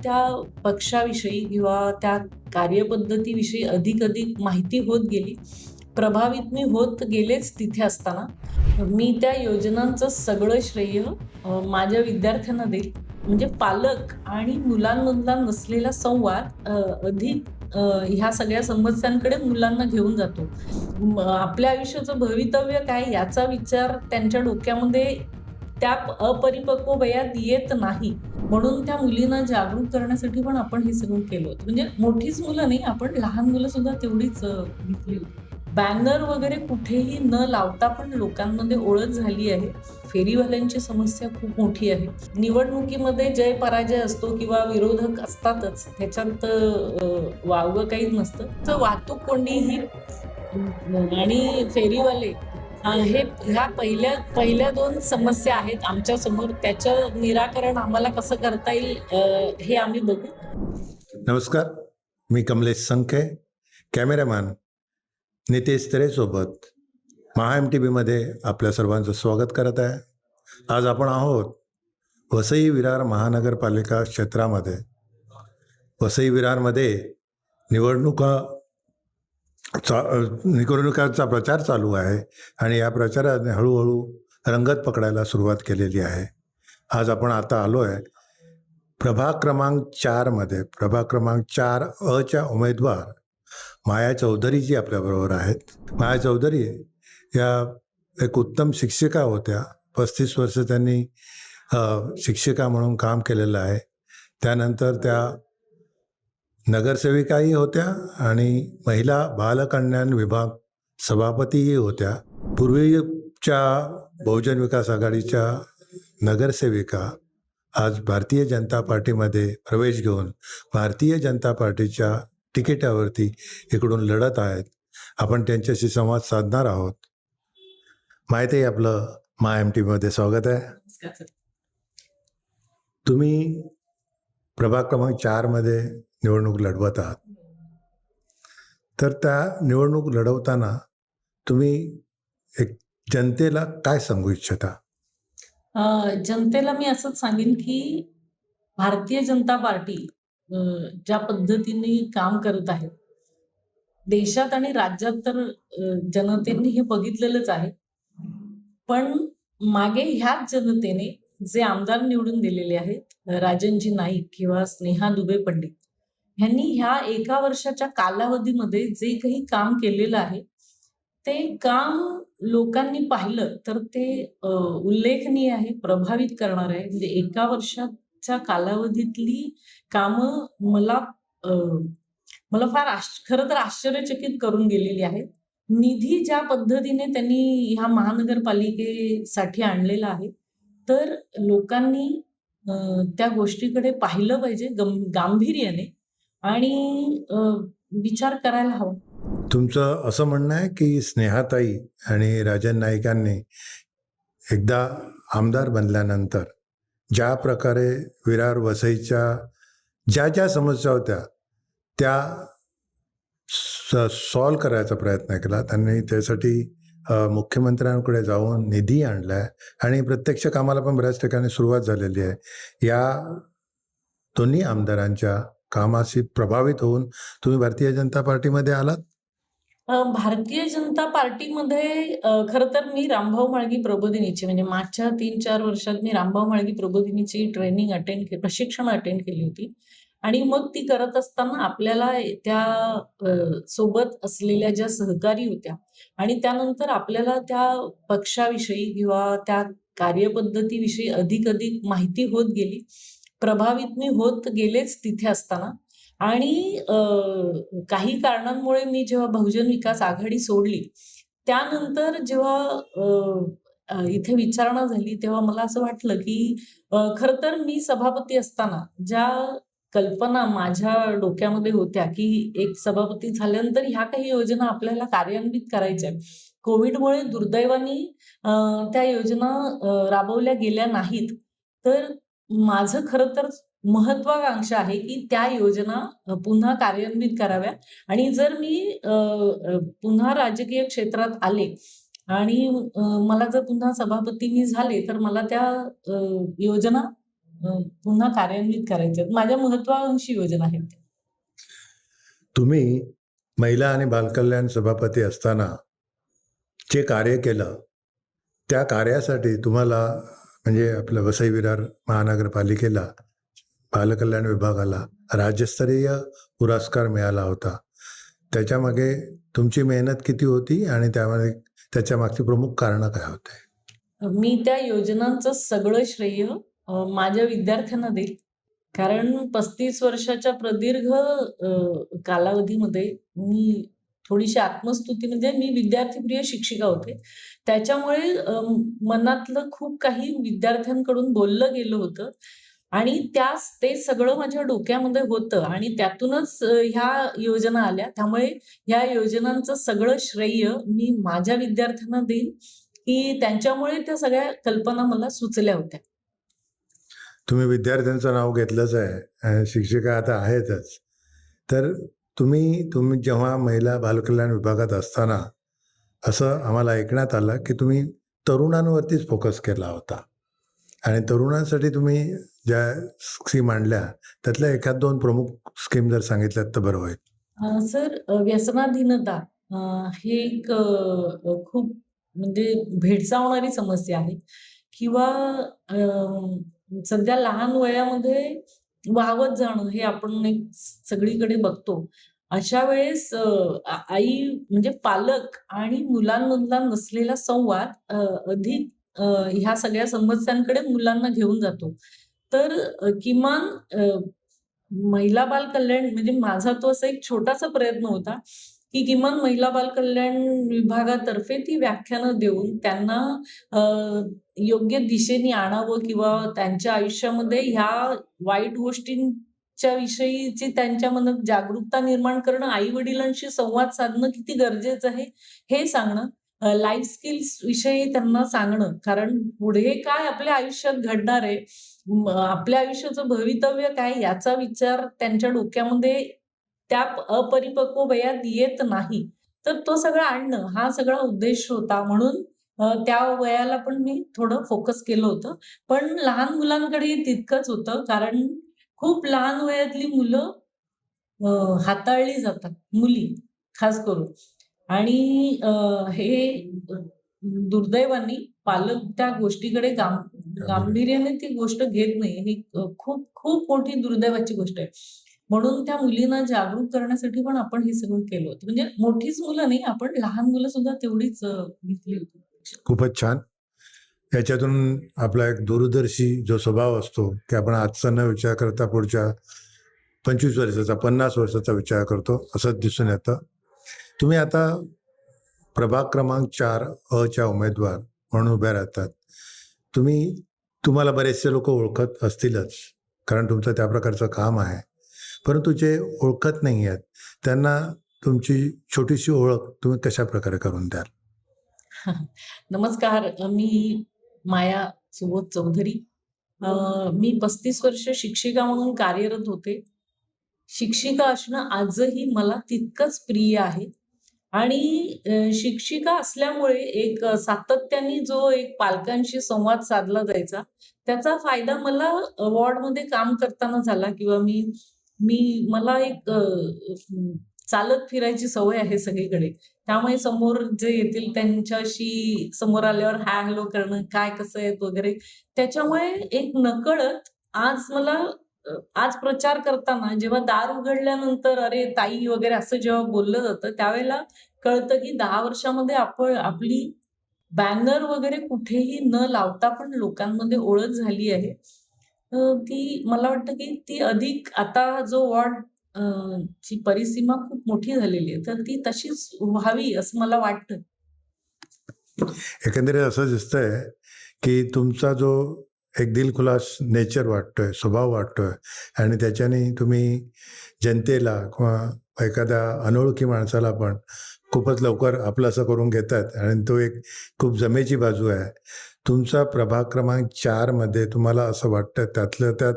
त्या पक्षाविषयी किंवा त्या कार्यपद्धतीविषयी अधिक अधिक माहिती होत गेली. प्रभावित मी होत गेलेच तिथे असताना. मी त्या योजनांचं सगळं श्रेय माझ्या विद्यार्थ्यांना देईल. म्हणजे पालक आणि मुलांमधला नसलेला संवाद अधिक ह्या सगळ्या समस्यांकडे मुलांना घेऊन जातो. आपल्या आयुष्याचं भवितव्य काय याचा विचार त्यांच्या डोक्यामध्ये त्या अपरिपक्व वयात येत नाही. म्हणून त्या मुलींना जागरूक करण्यासाठी पण आपण हे सगळं केलं होतं. म्हणजे मोठीच मुलं नाही आपण लहान मुलं सुद्धा तेवढीच घेतली होती. बॅनर वगैरे कुठेही न लावता पण लोकांमध्ये ओळख झाली आहे. फेरीवाल्यांची समस्या खूप मोठी आहे. निवडणुकीमध्ये जय पराजय असतो किंवा विरोधक असतातच त्याच्यात वावगं काहीच नसतं. तर वाहतूक कोंडी ही आणि फेरीवाले हे ह्या पहिल्या पहिल्या दोन समस्या आहेत आमच्यासमोर. त्याचं निराकरण आम्हाला कसं करता येईल हे आम्ही बघू. नमस्कार. मी कमलेश संखे कॅमेरामॅन नितेश तरेसोबत महा एम टी बीमध्ये आपल्या सर्वांचं स्वागत करत आहे. आज आपण आहोत वसई विरार महानगरपालिका क्षेत्रामध्ये. वसई विरारमध्ये निवडणुका चा निवडणुकांचा प्रचार चालू आहे आणि या प्रचाराने हळूहळू रंगत पकडायला सुरुवात केलेली आहे. आज आपण आता आलो आहे प्रभाग क्रमांक चारमध्ये प्रभाग क्रमांक चार अच्या उमेदवार माया चौधरी जी आपल्याबरोबर आहेत. माया चौधरी या एक उत्तम शिक्षिका होत्या. पस्तीस वर्ष त्यांनी शिक्षिका म्हणून काम केलेलं आहे. त्यानंतर त्या नगरसेविकाही होत्या आणि महिला बालकल्याण विभाग सभापतीही होत्या. पूर्वीच्या बहुजन विकास आघाडीच्या नगरसेविका आज भारतीय जनता पार्टीमध्ये प्रवेश घेऊन भारतीय जनता पार्टीच्या तिकिटावरती इकडून लढत आहेत. आपण त्यांच्याशी संवाद साधणार आहोत. माहिती आहे आपलं मा एम टीमध्ये स्वागत आहे. तुम्ही प्रभाग क्रमांक चारमध्ये निवडणूक लढवत आहात तर त्या निवडणूक लढवताना तुम्ही एक जनतेला काय सांगू इच्छिता? जनतेला मी असंच सांगेन की भारतीय जनता पार्टी ज्या पद्धतीने काम करत आहे देशात आणि राज्यात तर जनतेने हे बघितलेलंच आहे. पण मागे ह्याच जनतेने जे आमदार निवडून दिलेले आहेत राजनजी नाईक किंवा स्नेहा दुबे पंडित ह्यांनी ह्या एका वर्षाच्या कालावधीमध्ये जे काही काम केलेलं आहे ते काम लोकांनी पाहिलं तर ते उल्लेखनीय आहे प्रभावित करणार आहे. म्हणजे एका वर्षाच्या कालावधीतली कामं मला मला फार खरं तर आश्चर्यचकित करून गेलेली आहेत. निधी ज्या पद्धतीने त्यांनी ह्या महानगरपालिकेसाठी आणलेला आहे तर लोकांनी त्या गोष्टीकडे पाहिलं पाहिजे गं गांभीर्याने. आणि विचार करायला हवा. तुमचं असं म्हणणं आहे की स्नेहाताई आणि राजन नाईकांनी एकदा आमदार बनल्यानंतर ज्या प्रकारे विरार वसईच्या ज्या ज्या समस्या होत्या त्या सॉल्व करायचा प्रयत्न केला. त्यांनी त्यासाठी मुख्यमंत्र्यांकडे जाऊन निधी आणला आहे आणि प्रत्यक्ष कामाला पण बऱ्याच ठिकाणी सुरुवात झालेली आहे. या दोन्ही आमदारांच्या कामाशी प्रभावित होऊन तुम्ही भारतीय जनता पार्टीमध्ये आलात? भारतीय जनता पार्टीमध्ये खर खरं तर मी रामभाऊ माळगी प्रबोधिनीची म्हणजे मागच्या तीन चार वर्षात मी रामभाऊ माळगी प्रबोधिनीची ट्रेनिंग अटेंड के प्रशिक्षण अटेंड केली होती. आणि मग ती करत असताना आपल्याला त्या सोबत असलेल्या ज्या सहकारी होत्या आणि त्यानंतर आपल्याला त्या पक्षाविषयी किंवा त्या कार्यपद्धतीविषयी अधिक अधिक माहिती होत गेली. प्रभावित मी होत गेलेच तिथे असताना. आणि काही कारणांमुळे मी जेव्हा बहुजन विकास आघाडी सोडली त्यानंतर जेव्हा इथे विचारणा झाली तेव्हा मला असं वाटलं की खर खरं तर मी सभापती असताना ज्या कल्पना माझ्या डोक्यामध्ये होत्या की एक सभापती झाल्यानंतर ह्या काही योजना आपल्याला कार्यान्वित करायच्या कोविडमुळे दुर्दैवाने त्या योजना राबवल्या गेल्या नाहीत. तर माझं खरं तर महत्वाकांक्षा आहे की त्या योजना पुन्हा कार्यान्वित कराव्या. आणि जर मी अ, पुन्हा राजकीय क्षेत्रात आले आणि मला जर पुन्हा सभापती मी झाले तर मला त्या योजना पुन्हा कार्यान्वित करायच्या माझ्या महत्वाकांक्षी योजना आहेत तुम्ही महिला आणि बालकल्याण सभापती असताना जे कार्य केलं त्या कार्यासाठी तुम्हाला म्हणजे आपलं वसई विरार महानगरपालिकेला बालकल्याण विभागाला राज्यस्तरीय पुरस्कार मिळाला होता. त्याच्यामागे तुमची मेहनत किती होती आणि त्यामध्ये त्याच्या मागची प्रमुख कारणं काय होते? मी त्या योजनांचं सगळं श्रेय माझ्या विद्यार्थ्यांना देईल. कारण पस्तीस वर्षाच्या प्रदीर्घ कालावधीमध्ये मी थोडीशी आत्मस्तुती म्हणजे मी विद्यार्थीप्रिय शिक्षिका होते. त्याच्यामुळे मनातलं खूप काही विद्यार्थ्यांकडून बोललं गेलं होतं. आणि त्यास ते सगळं माझ्या डोक्यामध्ये होतं. आणि त्यातूनच ह्या योजना आल्या. त्यामुळे ह्या योजनांचं सगळं श्रेय मी माझ्या विद्यार्थ्यांना देईन की त्यांच्यामुळे त्या सगळ्या कल्पना मला सुचल्या होत्या. तुम्ही विद्यार्थ्यांचं नाव घेतलंच आहे. शिक्षिका आता आहेतच. तर तुम्ही तुम्ही जेव्हा महिला बालकल्याण विभागात असताना असं आम्हाला ऐकण्यात आलं की तुम्ही तरुणांवरतीच फोकस केला होता. आणि तरुणांसाठी तुम्ही ज्या स्कीम आणल्या त्यातल्या एखाद दोन प्रमुख स्कीम जर सांगितल्यात तर बरं होईल. सर व्यसनाधीनता ही हे एक खूप म्हणजे भेडसावणारी समस्या आहे. किंवा सध्या लहान वयामध्ये वाहवत जाणं हे आपण एक सगळीकडे बघतो. अशा वेळेस आई म्हणजे पालक आणि मुलांमधला नसलेला संवाद अधिक ह्या सगळ्या समस्यांकडे मुलांना घेऊन जातो. तर किमान महिला बाल कल्याण म्हणजे माझा तो असा एक छोटासा प्रयत्न होता. की किमान महिला बालकल्याण विभागातर्फे ती व्याख्यानं देऊन त्यांना योग्य दिशेने आणावं किंवा त्यांच्या आयुष्यामध्ये ह्या वाईट गोष्टींच्या विषयीची त्यांच्या मनात जागरूकता निर्माण करणं आई वडिलांशी संवाद साधणं किती गरजेचं आहे हे सांगणं लाईफ स्किल्स विषयी त्यांना सांगणं. कारण पुढे काय आपल्या आयुष्यात घडणार आहे आपल्या आयुष्याचं भवितव्य काय याचा विचार त्यांच्या डोक्यामध्ये त्या अपरिपक्व वयात येत नाही. तर तो सगळं आणणं हा सगळा उद्देश होता. म्हणून त्या वयाला पण मी थोडं फोकस केलं होतं. पण लहान मुलांकडे तितकंच होतं. कारण खूप लहान वयातली मुलं हाताळली जातात. मुली खास करून. आणि हे दुर्दैवाने पालक त्या गोष्टीकडे गांभ गांभीर्याने ती गोष्ट घेत नाही ही खूप खूप मोठी दुर्दैवाची गोष्ट आहे. म्हणून त्या मुलींना जागरूक करण्यासाठी पण आपण हे सगळं केलं होतं. म्हणजे मोठीच मुलं नाही आपण लहान मुलं सुद्धा तेवढीच घेतली होती. खूपच छान. याच्यातून आपला एक दूरदर्शी जो स्वभाव असतो की आपण आजचा न विचार करता पुढच्या पंचवीस वर्षाचा पन्नास वर्षाचा विचार करतो असं दिसून येतं. तुम्ही आता प्रभाग क्रमांक चार अच्या उमेदवार म्हणून उभ्या राहतात. तुम्ही तुम्हाला बरेचसे लोक ओळखत असतीलच कारण तुमचं त्या प्रकारचं काम आहे. परंतु जे ओळखत नाही आहेत त्यांना तुमची छोटीशी ओळख तुम्ही कशा प्रकारे करून द्याल? नमस्कार. मी माया सुबोध चौधरी. मी पस्तीस वर्ष शिक्षिका म्हणून कार्यरत होते. शिक्षिका असणं आजही मला तितकंच प्रिय आहे. आणि शिक्षिका असल्यामुळे एक सातत्याने जो एक पालकांशी संवाद साधला जायचा त्याचा फायदा मला वॉर्डमध्ये काम करताना झाला किंवा मी मी मला एक चालत फिरायची सवय आहे सगळीकडे. त्यामुळे समोर जे येतील त्यांच्याशी समोर आल्यावर हाय हॅलो करणं काय कसं आहेत? वगैरे. त्याच्यामुळे एक नकळत आज मला आज प्रचार करताना जेव्हा दार उघडल्यानंतर अरे ताई वगैरे असं जेव्हा बोललं जातं त्यावेळेला कळतं की दहा वर्षामध्ये आपण आपली बॅनर वगैरे कुठेही न लावता पण लोकांमध्ये ओळख झाली आहे. अ, ती मला वाटतं की ती अधिक आता जो वॉर्ड अ, ची परिसीमा खूप मोठी झालेली आहे तर ती तशीच व्हावी असं मला वाटतं. एकंदरीत असं दिसतंय की तुमचा जो एक दिलखुलास नेचर वाटतोय स्वभाव वाटतोय आणि त्याच्याने तुम्ही जनतेला किंवा एखाद्या अनोळखी माणसाला पण खूपच लवकर आपलं असं करून घेतात. आणि तो एक खूप जमेची बाजू आहे. तुमचा प्रभाग क्रमांक चारमध्ये तुम्हाला असं वाटतं त्यातलं त्यात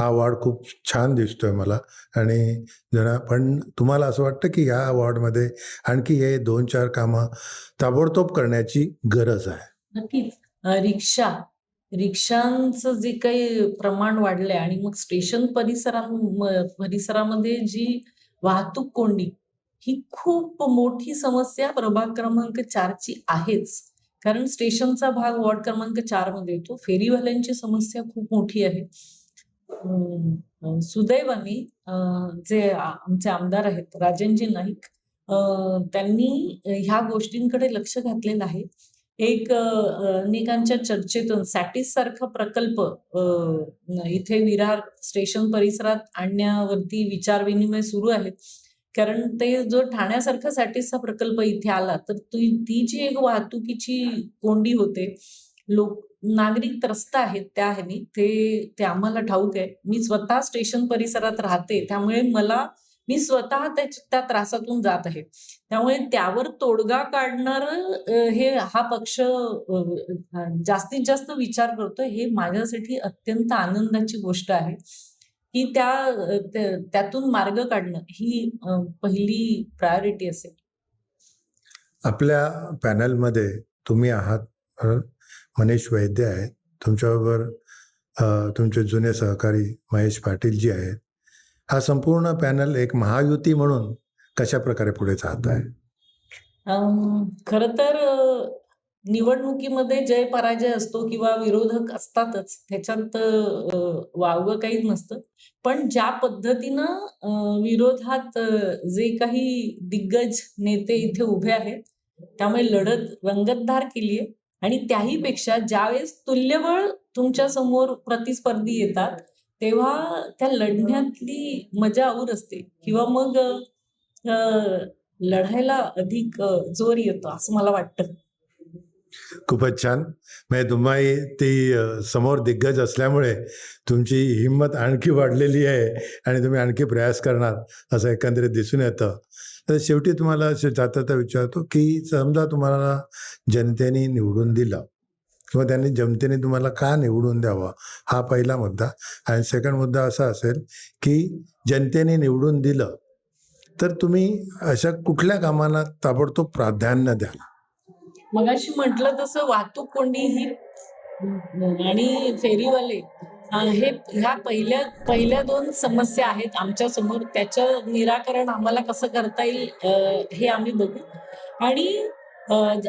हा वॉर्ड खूप छान दिसतोय मला. आणि जरा पण तुम्हाला असं वाटतं की ह्या वॉर्डमध्ये आणखी हे दोन चार कामं ताबडतोब करण्याची गरज आहे? नक्कीच. रिक्षा. रिक्षांचं जे काही प्रमाण वाढलंय आणि मग स्टेशन परिसरा परिसरामध्ये जी वाहतूक कोंडी ही खूप मोठी समस्या प्रभाग क्रमांक चारची आहेच. कारण स्टेशनचा भाग वॉर्ड क्रमांक चारमध्ये येतो. फेरीवाल्यांची समस्या खूप मोठी आहे. सुदैवाने जे आमचे आमदार आहेत राजनजी नाईक त्यांनी ह्या गोष्टींकडे लक्ष घातलेलं आहे. एक अनेकांच्या चर्चेतून सॅटिस सारखा प्रकल्प इथे विरार स्टेशन परिसरात आणण्यावरती विचारविनिमय सुरू आहेत. कारण ते जो ठाण्यासारखा सॅटिसचा प्रकल्प इथे आला तर ती ती जी एक वाहतुकीची कोंडी होते लोक नागरिक त्रस्त आहेत त्या ह्यानी ते ते आम्हाला ठाऊक आहे. मी स्वतः स्टेशन परिसरात राहते त्यामुळे मला मी स्वतः त्या त्रासातून जात आहे. त्यामुळे त्यावर तोडगा काढणार हे हा पक्ष जास्तीत जास्त विचार करतोय हे माझ्यासाठी अत्यंत आनंदाची गोष्ट आहे. की त्या त्यातून मार्ग काढणं ही पहिली प्रायोरिटी असेल. आपल्या पॅनलमध्ये तुम्ही आहात मनीष वैद्य आहेत तुमच्याबरोबर तुमचे जुने सहकारी महेश पाटील जी आहेत. हा संपूर्ण पॅनल एक महायुती म्हणून कशा प्रकारे पुढे जात आहे? खरं तर निवडणुकीमध्ये जय पराजय असतो किंवा विरोधक असतातच त्याच्यात अ, वावगं काहीच नसतं. पण ज्या पद्धतीनं विरोधात जे काही दिग्गज नेते इथे उभे आहेत त्यामुळे लढत रंगतदार केली आहे आणि त्याही पेक्षा ज्यावेळेस तुल्यबळ तुमच्यासमोर प्रतिस्पर्धी येतात तेव्हा त्या लढण्यातली मजा और असते. किंवा मग लढायला अधिक जोर येतो असं मला वाटतं. खूपच छान. म्हणजे तुम्ही ती समोर दिग्गज असल्यामुळे तुमची हिंमत आणखी वाढलेली आहे आणि तुम्ही आणखी प्रयास करणार असं एकंदरीत दिसून येतं. तर शेवटी तुम्हाला असे जाता जाता विचारतो की समजा तुम्हाला जनतेने निवडून दिलं किंवा त्यांनी जनतेने तुम्हाला का निवडून द्यावं? हा पहिला मुद्दा. आणि सेकंड मुद्दा असा असेल की जनतेने निवडून दिलं तर तुम्ही अशा कुठल्या कामांना ताबडतोब प्राधान्य द्याल? मगाशी म्हटलं तसं वाहतूक कोंडी ही आणि फेरीवाले हे ह्या पहिल्या पहिल्या दोन समस्या आहेत आमच्यासमोर. त्याचं निराकरण आम्हाला कसं करता येईल अं, हे आम्ही बघू. आणि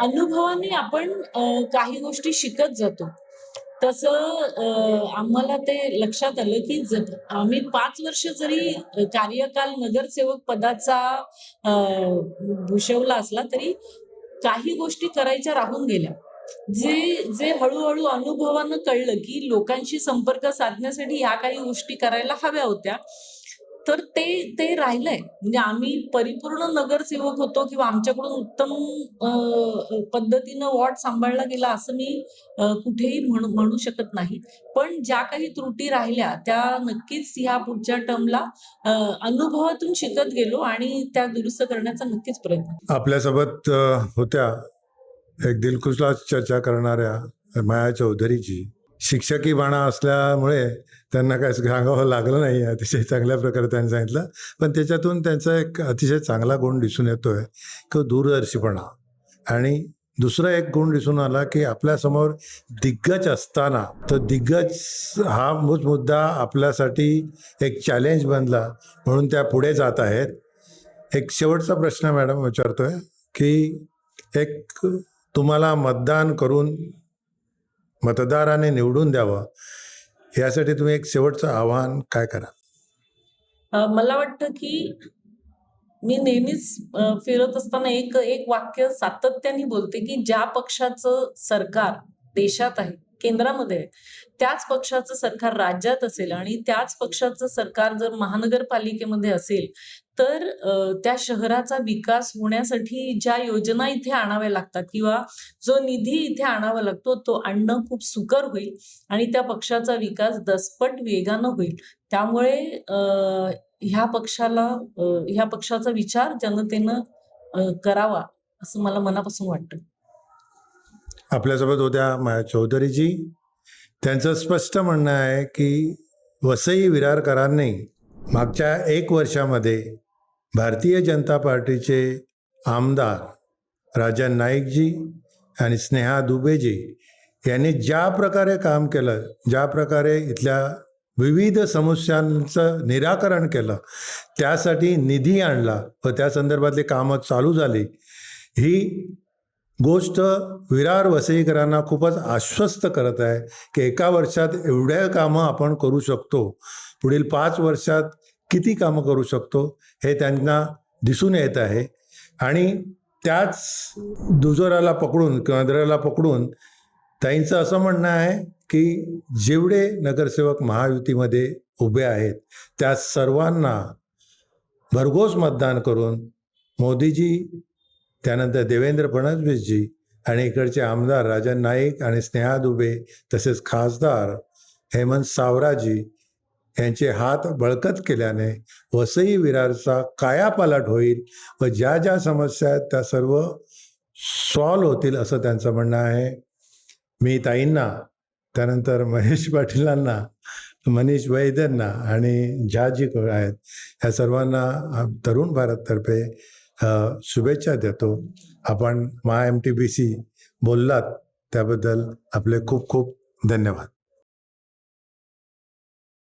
अनुभवाने आपण काही गोष्टी शिकत जातो. तसं आम्हाला ते लक्षात आलं की आम्ही पाच वर्ष जरी कार्यकाल नगरसेवक पदाचा भूषवला असला तरी काही गोष्टी करायच्या राहून गेल्या. जे जे हळूहळू अनुभवानं कळलं की लोकांशी संपर्क साधण्यासाठी ह्या काही गोष्टी करायला हव्या होत्या. तर ते ते राहिलंय. म्हणजे आम्ही परिपूर्ण नगरसेवक होतो किंवा आमच्याकडून उत्तम पद्धतीनं वॉर्ड सांभाळला गेला असं मी कुठेही म्हणू शकत नाही. पण ज्या काही त्रुटी राहिल्या त्या नक्कीच ह्या पुढच्या टर्मला अनुभवातून शिकत गेलो आणि त्या दुरुस्त करण्याचा नक्कीच प्रयत्न आपल्यासोबत होत्या एक दिलखुशला चर्चा करणाऱ्या माया चौधरीजी. शिक्षकी बाणा असल्यामुळे त्यांना काय सांगावं लागलं नाही अतिशय चांगल्या प्रकारे त्यांनी सांगितलं. पण त्याच्यातून त्यांचा एक अतिशय चांगला गुण दिसून येतोय तो दूरदर्शीपणा. आणि दुसरा एक गुण दिसून आला की आपल्यासमोर दिग्गज असताना तर दिग्गज हा मूच मुद्दा आपल्यासाठी एक चॅलेंज बनला. म्हणून त्या पुढे जात आहेत. एक शेवटचा प्रश्न मॅडम विचारतोय की एक तुम्हाला मतदान करून मतदाराने निवडून द्यावं यासाठी तुम्ही एक शेवटचं आव्हान काय करा मला वाटतं की मी नेहमीच फिरत असताना एक एक वाक्य सातत्याने बोलते की ज्या पक्षाचं सरकार देशात आहे केंद्रामध्ये. त्याच पक्षाचं सरकार राज्यात असेल आणि त्याच पक्षाचं सरकार जर महानगरपालिकेमध्ये असेल तर त्या शहराचा विकास होण्यासाठी ज्या योजना इथे आणाव्या लागतात किंवा जो निधी इथे आणावा लागतो तो आणणं खूप सुकर होईल आणि त्या पक्षाचा विकास दसपट वेगानं होईल. त्यामुळे ह्या पक्षाला ह्या पक्षाचा विचार जनतेनं करावा असं मला मनापासून वाटतं. आपल्यासोबत होत्या माया चौधरीजी. त्यांचं स्पष्ट म्हणणं आहे की वसई विरारकरांनी मागच्या एक वर्षामध्ये भारतीय जनता पार्टीचे आमदार राजन नाईकजी आणि स्नेहा दुबेजी यांनी ज्या प्रकारे काम केलं ज्या प्रकारे इथल्या विविध समस्यांचं निराकरण केलं त्यासाठी निधी आणला व त्या संदर्भातली कामं चालू झाली ही गोष्ट विरार वसईकरांना खूपच आश्वस्त करत आहे की एका वर्षात एवढ्या कामं आपण करू शकतो. पुढील पाच वर्षात किती कामं करू शकतो हे त्यांना दिसून येत आहे. आणि त्याच दुजोराला पकडून किंवा दराला पकडून ताईंचं असं म्हणणं आहे की जेवढे नगरसेवक महायुतीमध्ये उभे आहेत त्या सर्वांना भरघोस मतदान करून मोदीजी त्यानंतर देवेंद्र फडणवीसजी आणि इकडचे आमदार राजन नाईक आणि स्नेहा दुबे तसेच खासदार हेमंत सावराजी यांचे हात बळकत केल्याने वसई विरारचा कायापालट होईल व ज्या ज्या समस्या आहेत त्या सर्व सॉल्व होतील असं त्यांचं म्हणणं आहे. मी ताईंना त्यानंतर महेश पाटीलांना मनीष वैद्यांना आणि ज्या जी आहेत ह्या सर्वांना तरुण भारततर्फे शुभेच्छा देतो. आपण Maha M T B C बोललात त्याबद्दल आपले खूप खूप धन्यवाद.